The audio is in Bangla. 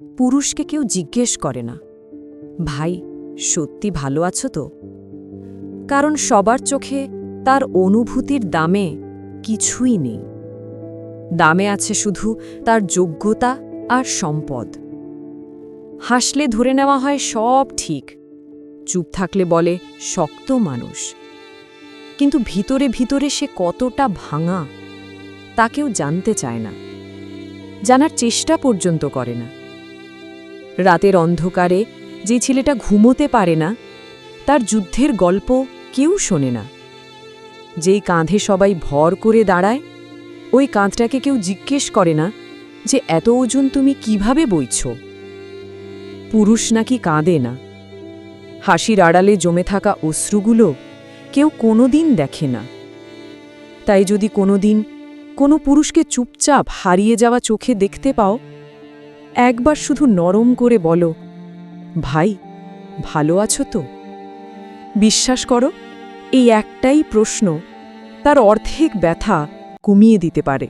পুরুষকে কেউ জিজ্ঞেস করে না। ভাই, সত্যি ভালো আছো তো? কারণ সবার চোখে তার অনুভূতির দামে কিছুই নেই। দামে আছে শুধু তার যোগ্যতা আর সম্পদ। হাসলে ধরে নেওয়া হয় সব ঠিক, চুপ থাকলে বলে শক্ত মানুষ। কিন্তু ভিতরে ভিতরে সে কতটা ভাঙা, তা কেউ জানতে চায় না। জানার চেষ্টা পর্যন্ত করে না। রাতের অন্ধকারে যে ছেলেটা ঘুমোতে পারে না, তার যুদ্ধের গল্প কেউ শোনে না। যেই কাঁধে সবাই ভর করে দাঁড়ায়, ওই কাঁধটাকে কেউ জিজ্ঞেস করে না যে, এত ওজন তুমি কীভাবে বইছ? পুরুষ নাকি কাঁদে না। হাসির আড়ালে জমে থাকা অশ্রুগুলো কেউ কোনোদিন দেখে না। তাই যদি কোনোদিন কোনো পুরুষকে চুপচাপ হারিয়ে যাওয়া চোখে দেখতে পাও একবার শুধু নরম করে বলো, ভাই, ভালো আছো তো? বিশ্বাস করো, এই একটাই প্রশ্ন তার অর্ধেক ব্যথা কমিয়ে দিতে পারে।